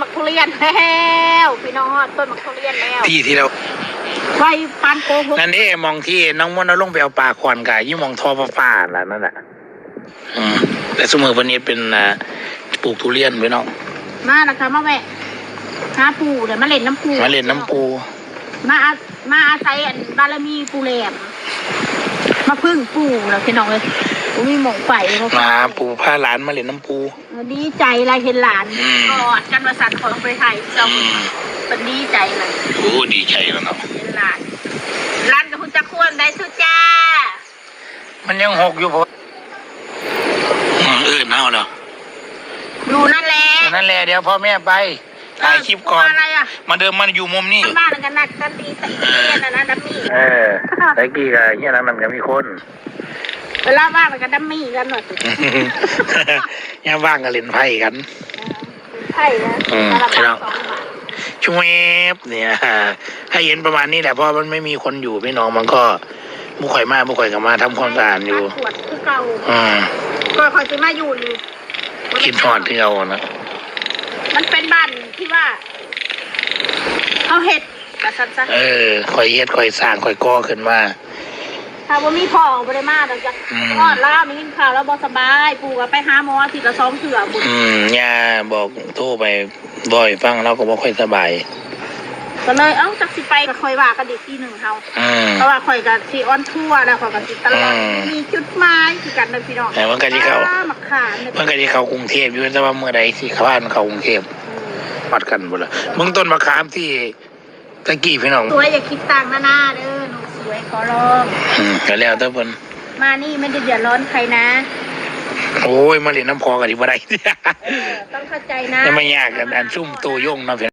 มักทุเรียนแล้วพี่น้องฮอดต้นมักทุเรียนแล้วที่ที่เราไฟปานโกหกนั่นเองมองที่น้องมดเอาลงไปเอาปลาควันกายยี่มองทอฟ้าฟ้าๆล่ะนั่นแหละอืมแต่สมัยวันนี้เป็นอ่าปลูกทุเรียนไว้เนาะมาแล้วค่ะมาแวะหาปูเดี๋ยวมาเล่นน้ำปูมาเล่นน้ำปู มาอามาอาศัยอันบารมีปูแหลมมาพึ่งปูแล้วพี่น้องเลย ปูมีหมองไฟมาปูพาหลานมาเล่นน้ำปูดีใจอะไรเห็นหลานอืมกอดกันมาสั่นของไปไทยเราอืมเป็นดีใจเลยโอ้ดีใจแล้วเนาะเห็นหลานหลานกับคุณจะควรได้สุจ้า มันยังหกอยู่พออืมเออเน่าแล้วอยู่นั่นแหละนั่นแหละเดี๋ยวพ่อแม่ไปถ่ายคลิปก่อนอะไรอะมาเดิมมันอยู่มุมนี้บ้านกันนักกันตีตะเกียนนะนะดัมมี่เออตะกี้ก็เฮียนังนำยังมีคน เวลาบ้านกันดัมมี่กันหน่อยยังว่างกันเล่นไพ่กันใช่นะอืมตลาดใช่แล้วสองบาทช่วยเนี่ย ให้เห็นประมาณนี้แหละเพราะมันไม่มีคนอยู่พี่น้องมันก็บุข่อยมาบุข่อยกับมาทำความสะอาดอยู่ขวดคือเก่าอืมก็คอยจะมาอยู่นี่คิดทอดที่เรานะมันเป็นบ้านที่ว่าเขาเห็ดกระสันซะเออข่อยเฮ็ดข่อยสร้างข่อยก่อขึ้นมา ถ้าว่ามีพ่อของบริมาเราจะอืมทอดล่ามีกินข้าวแล้วบอสบาย ปู่ก็ไปหาหมออาที่ละสองเถื่อบุญอืมย่าบอกโทรไปบ่อยฟังเราก็บ่ค่อยสบาย ก็เลยเอ้าจักสิไปก็คอยว่ากันดีกทีหนึ่งเฮาอืม เพราะว่าคอยกับซีออนทัวร์แล้วคอยกับสิตลอดอืมมีจุดหมายคือกันเลยพี่น้องแต่ว่าก็สิเข้าอ่มักขามเนี่ยมันก็สิเข้ากรุงเทพอยู่แต่ว่าเมื่อใดสิเข้าบ้านเข้ากรุงเทพวัดกันบ่ล่ะมึงต้นมะขามที่ตะกี้พี่น้องสวยอย่าคิดตังค์นะหน้าเด้อหนูส วยขอร้อง อืมก็แล้วแต่เพิ่นมานี่ไม่ได้เดือดร้อนใครนะโอ้ยมาเล่นน้ำพอกันดีบ่ได้ เออต้องเข้าใจนะจะไม่ยากกันอันซุ่มตัวยงเนาะพี่